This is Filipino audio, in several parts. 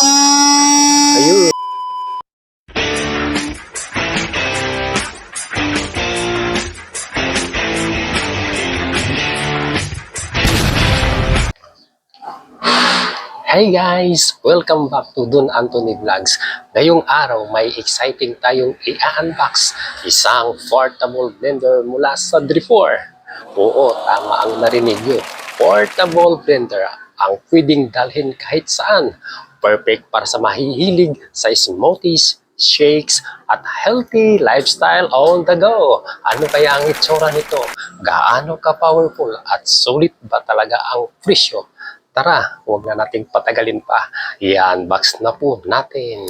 Ayun. Hey guys! Welcome back to Don Anthony Vlogs. Ngayong araw may exciting tayong i-unbox isang portable blender mula sa Drifor. Oo, tama ang narinig nyo. Portable blender ang pwedeng dalhin kahit saan. Perfect para sa mahihilig sa smoothies, shakes, at healthy lifestyle on the go. Ano kaya ang itsura nito? Gaano ka-powerful at sulit ba talaga ang presyo? Tara, huwag na nating patagalin pa. I-unbox na po natin.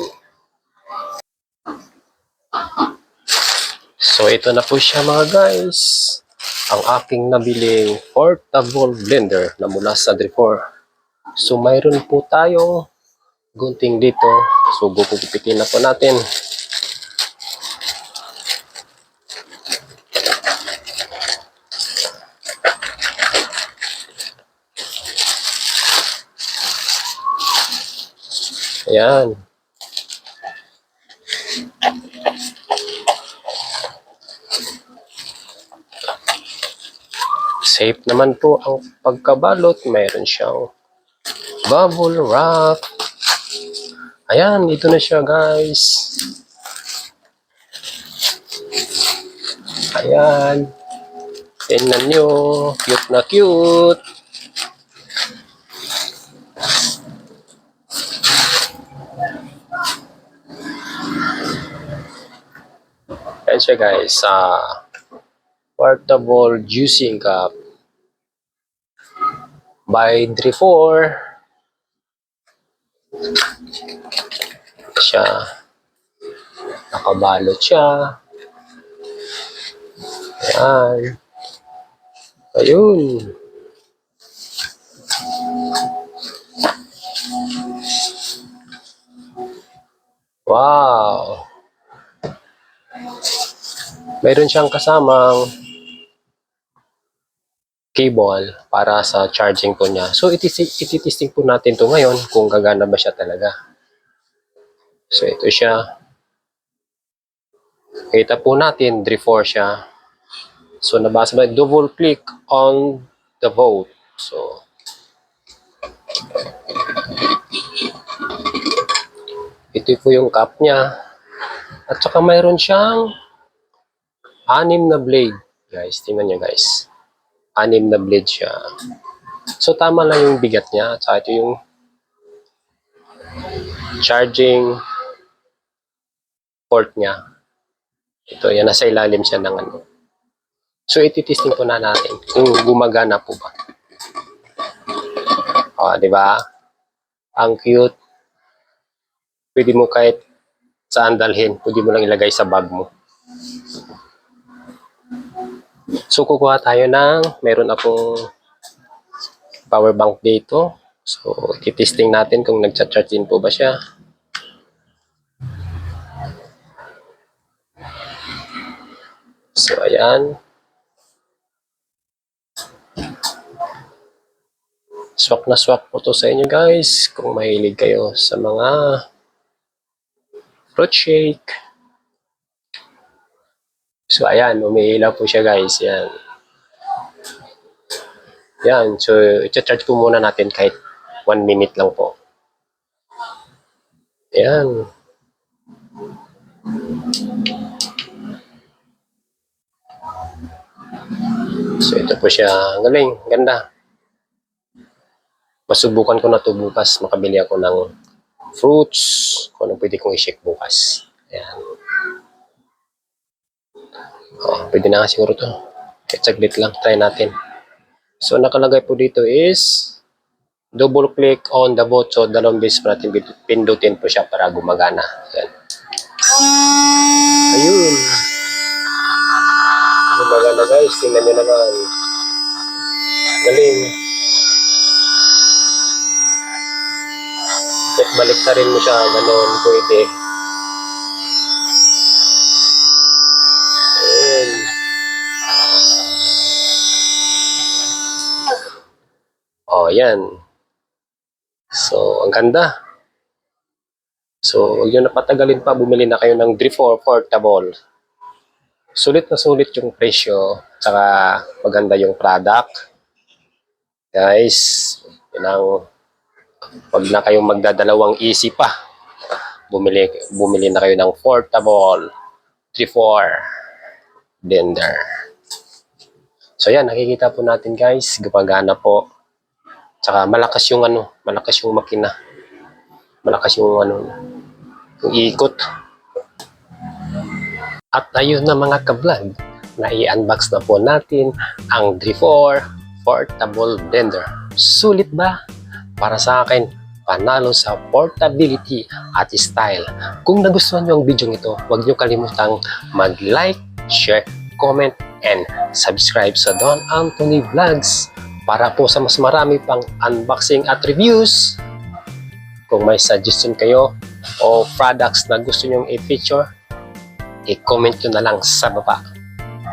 So ito na po siya mga guys. Ang aking nabiling portable blender na mula sa Drifor. So mayroon po tayong gunting dito. So gugupitin na po natin. Ayan. Safe naman po ang pagkabalot. Mayroon siyang bubble wrap. Ayan, ito na siya guys. Ayan. Tingnan nyo. Cute na cute. Ayan siya guys. Sa portable juicing cup by Drifor. Siya. Nakabalot siya. Ayan. Ayun. Wow. Meron siyang kasamang cable para sa charging po niya. So, ititesting po natin to ngayon kung gagana ba siya talaga. So, ito siya. Kita po natin, Drifor siya. So, nabasa ba? Double click on the vote. So, ito po yung cup niya. At saka mayroon siyang anim na blade. Guys, tingnan niyo guys. Anim na blade siya. So, tama lang yung bigat niya. At saka ito yung charging port niya. Ito, yan. Nasa ilalim siya ng ano. So, ititesting po na natin kung gumagana po ba. O, di ba? Ang cute. Pwede mo kahit saan dalhin. Pwede mo lang ilagay sa bag mo. So, kukuha tayo ng, meron akong power bank dito. So, ititesting natin kung nagcha-charge din po ba siya. So, ayan. Swak na swak po to sa inyo guys. Kung mahilig kayo sa mga fruit shake. So, ayan. Umiilaw po siya guys. Yan. Yan. So, i-charge po muna natin kahit 1 minute lang po. Yan. So, ito po siya. Ang Galing. Ganda. Masubukan ko na to bukas. Makabili ako ng fruits. Kung anong pwede kong i-shake bukas. Ayan. Oh, pwede na nga siguro to. Kahit saglit lang. Try natin. So, nakalagay po dito is double click on the bot. So, dalawang beses pa natin pindutin po siya para gumagana. Ayan. Ayun. Gumagana guys. Tingnan nyo naman. Galing. Kahit balik na rin mo siya. Ganon. Pwede. Oh, yan. So, ang ganda. So, yun na patagalin pa, bumili na kayo ng Drifor Portable. Sulit na sulit yung presyo, tsaka maganda yung product. Guys, yun ang, wag na kayong magdadalawang easy pa. Bumili, bumili na kayo ng portable Drifor blender. So yan, nakikita po natin guys, gumagana po. Tsaka malakas yung ano, malakas yung makina. Malakas yung ano, yung ikot. At ayun na mga kablog, na i-unbox na po natin ang Drifor Portable Blender. Sulit ba? Para sa akin, panalo sa portability at style. Kung nagustuhan nyo ang video ito, huwag nyo kalimutang mag-like, share, comment, and subscribe sa Don Anthony Vlogs para po sa mas marami pang unboxing at reviews. Kung may suggestion kayo o products na gusto nyong i-feature, i-comment nyo na lang sa baba.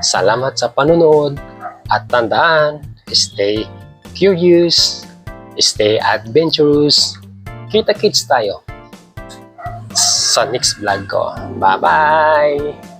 Salamat sa panunod at tandaan, stay curious, stay adventurous, kita-kits tayo sa next vlog ko. Bye-bye!